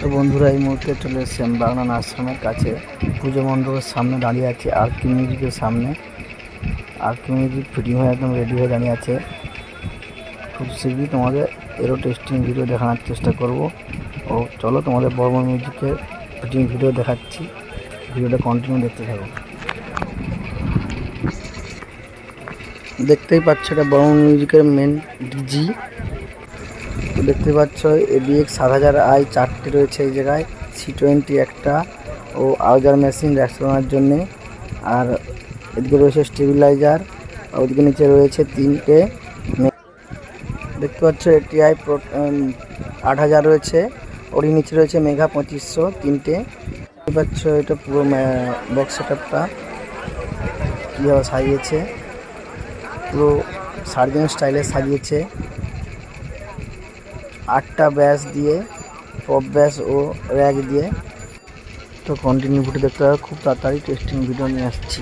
তো বন্ধুরা, এই মুহূর্তে চলে এসেছি আমি বাগনান আশ্রমের কাছে। পুজো মণ্ডপের সামনে দাঁড়িয়ে আছে আর কি মিউজিকের সামনে। আর কি মিউজিক ফিটিং হয়ে একদম রেডি হয়ে দাঁড়িয়ে আছে। খুব শীঘ্রই তোমাদের এরও টেস্টিং ভিডিও দেখানোর চেষ্টা করব। ও, চলো তোমাদের বর্মা মিউজিকের ফিটিং ভিডিও দেখাচ্ছি। ভিডিওটা কন্টিনিউ দেখতে থাকো। দেখতেই পাচ্ছ এটা বর্মা মিউজিকের মেন ডিজি দেখতে পাচ্ছ এবিএক্স সাত হাজার আই চারটে রয়েছে এই জায়গায় সি টোয়েন্টি একটা, ও আউজার মেশিন র্যাক্স বানানোর জন্যে, আর এদিকে রয়েছে স্টেবিলাইজার ওদিকে নিচে রয়েছে তিনটে দেখতে পাচ্ছ এটিআই আট হাজার রয়েছে, ওরই নিচে রয়েছে মেঘা পঁচিশশো তিনটে। দেখতে পাচ্ছ, এটা পুরো বক্স সেট আপটা কীভাবে সাজিয়েছে, পুরো সার্জেন স্টাইলে সাজিয়েছে। আটটা ব্যাস দিয়ে, পপ ব্যাস ও র্যাক দিয়ে। তো কন্টিনিউ ভিডিও দেখতে হবে, খুব তাড়াতাড়ি টেস্টিং ভিডিও নিয়ে আসছি।